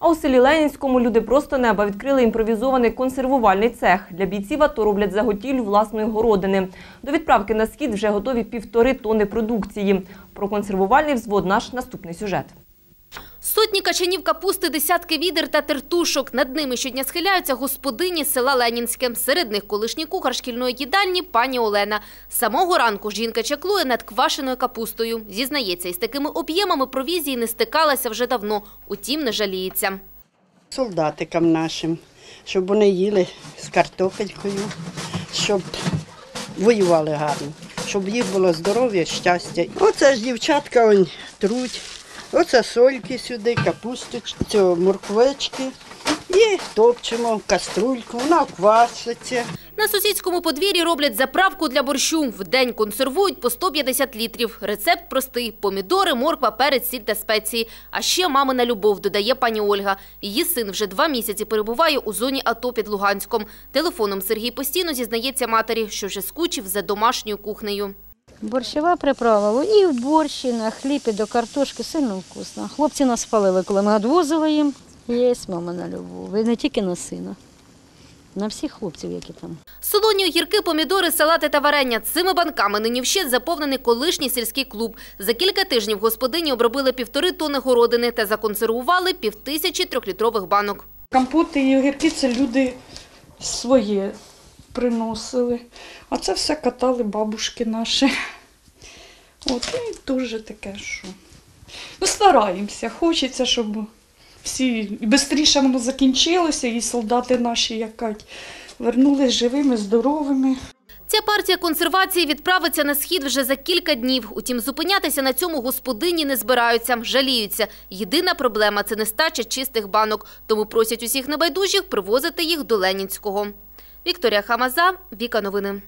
А у селі Ленінському люди просто неба відкрили імпровізований консервувальний цех. Для бійців АТО роблять заготівлю власної городини. До відправки на схід вже готові півтори тони продукції. Про консервувальний взвод наш наступний сюжет. Сотні качанів капусти, десятки відер та тертушок. Над ними щодня схиляються господині села Ленінське. Серед них колишній кухар шкільної їдальні пані Олена. З самого ранку жінка чаклує над квашеною капустою. Зізнається, із такими об'ємами провізії не стикалася вже давно. Утім, не жаліється. солдатикам нашим, щоб вони їли з картопелькою, щоб воювали гарно, щоб їх було здоров'я, щастя. Оце ж дівчатка он, труть, оце сольки сюди, капусточки, морквички. І топчемо каструльку, вона кваситься. На сусідському подвір'ї роблять заправку для борщу. В день консервують по 150 літрів. Рецепт простий – помідори, морква, перець, сіль та спеції. А ще мамина любов, додає пані Ольга. Її син вже два місяці перебуває у зоні АТО під Луганськом. Телефоном Сергій постійно зізнається матері, що вже скучив за домашньою кухнею. Борщова приправа і в борщ, і на хліб, і до картошки сильно вкусно. Хлопці нас палили, коли ми відвозили їм. Є мама на любов. І не тільки на сина, на всіх хлопців, які там. Солоні огірки, помідори, салати та варення. Цими банками нині вщент заповнений колишній сільський клуб. За кілька тижнів господині обробили півтори тонни городини та законсервували півтисячі трьохлітрових банок. Компоти і огірки це люди своє приносили. А це все катали бабушки наші. От, і дуже таке, що. Ну, стараємося. Хочеться, щоб всі швидше воно закінчилося, і солдати наші якать вернулись живими, здоровими. Ця партія консервації відправиться на схід вже за кілька днів. Утім, зупинятися на цьому господині не збираються, жаліються. Єдина проблема – це нестача чистих банок. Тому просять усіх небайдужих привозити їх до Ленінського. Вікторія Хамаза, Віка Новини.